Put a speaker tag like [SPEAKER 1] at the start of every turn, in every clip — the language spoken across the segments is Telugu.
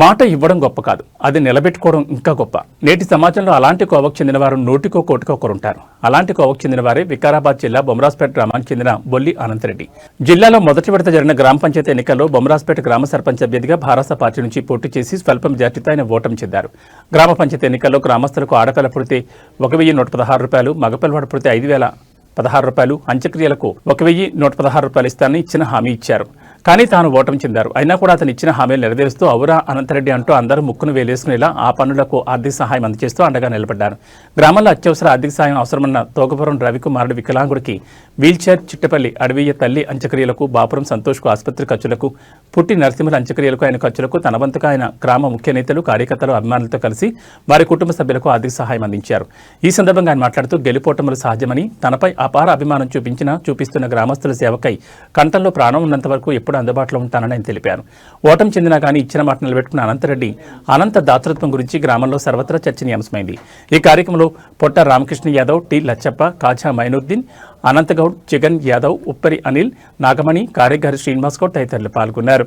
[SPEAKER 1] మాట ఇవ్వడం గొప్ప కాదు. అది నిలబెట్టుకోవడం ఇంకా గొప్ప. నేటి సమాజంలో అలాంటి కోవకు చెందిన వారు నూటికో కోటికో ఒకరుంటారు అలాంటి కోవకు చెందిన వారే వికారాబాద్ జిల్లా బొమరాజ్పేట గ్రామానికి చెందిన బొల్లి అనంతరెడ్డి. జిల్లాలో మొదటి విడత జరిగిన గ్రామ పంచాయతీ ఎన్నికల్లో బొమరాజ్పేట గ్రామ సర్పంచ్ అభ్యర్థిగా భారత పార్టీ నుంచి పోటీ చేసి స్వల్ప మెజార్టీతో ఆయన ఓటమి చెందారు. గ్రామ పంచాయతీ ఎన్నికల్లో గ్రామస్తులకు ఆడపిల్ల పుడితే ఒక వెయ్యి నూట పదహారు రూపాయలు మగపిల్లవాడు పుడితే ఐదు వేల పదహారు రూపాయలు అంత్యక్రియలకు ఒక వెయ్యి నూట పదహారు రూపాయలు ఇస్తానని ఇచ్చిన హామీ ఇచ్చారు. కానీ తాను ఓటమి చెందారు. అయినా కూడా అతను ఇచ్చిన హామీలు నెరవేరుస్తూ అవురా అనంతరెడ్డి అంటూ అందరూ ముక్కును వేలేసుకునేలా ఆ పనులకు ఆర్థిక సహాయం అందజేస్తూ అండగా నిలబడ్డారు. గ్రామంలో అత్యవసర ఆర్థిక సహాయం అవసరమన్న తోగపురం రవికుమారుడు వికలాంగుడికి వీల్చైర్ చిట్టపల్లి అడవియ్య తల్లి అంత్యక్రియలకు బాపురం సంతోష్కు ఆసుపత్రి ఖర్చులకు పుట్టి నరసింహుల అంత్యక్రియలకు ఆయన ఖర్చులకు తన వంతుగా ఆయన గ్రామ ముఖ్య నేతలు కార్యకర్తలు అభిమానులతో కలిసి వారి కుటుంబ సభ్యులకు ఆర్థిక సహాయం అందించారు. ఈ సందర్భంగా ఆయన మాట్లాడుతూ గెలుపోటములు సహజమని తనపై అపార అభిమానం చూపించిన చూపిస్తున్న గ్రామస్తుల సేవకై కంటల్లో ప్రాణం ఉన్నంత వరకు ఎప్పుడు అందుబాటులో ఉంటానని ఆయన తెలిపారు. ఓటం చెందినా కానీ ఇచ్చిన మాట నిలబెట్టుకున్న అనంతరెడ్డి అనంత దాతృత్వం గురించి గ్రామంలో సర్వత్రా చర్చనీయాంశమైంది. ఈ కార్యక్రమంలో పొట్ట రామకృష్ణ యాదవ్ టి లచ్చప్ప కాజా మైనుద్దీన్ అనంతగౌడ్ జగన్ యాదవ్ ఉప్పరి అనిల్ నాగమణి కార్యగారి శ్రీనివాస్ గౌడ్ తదితరులు పాల్గొన్నారు.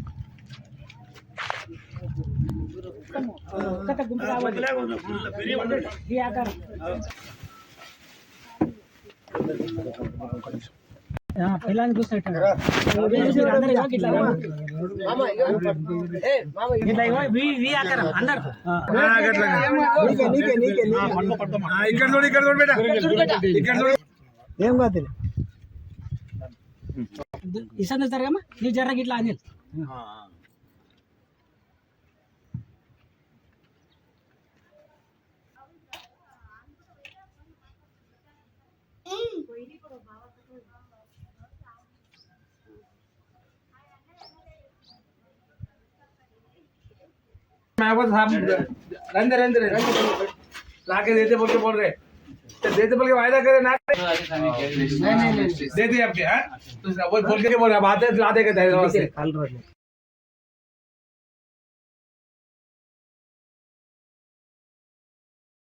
[SPEAKER 2] में ना పిల్లల్ని చూసినట్టు ఇట్లా ఇగో. వి- వి ఆకారం అందరు.
[SPEAKER 3] ఇక్కడ చూడు ఇక్కడ చూడు బేటా ఇక్కడ చూడు
[SPEAKER 2] ఏం కాదు ఇసందు జరగమ్మా నీ జర్ర గిట్లా అనిల్.
[SPEAKER 3] मैं बस हम रंदे रंदे रंदे लाके देते बोल के बोल रहे। तो देते बोल के वायदा करे ना। दे दे आपके हाँ? तो वो बोल के बोल रहे हैं, ला देगा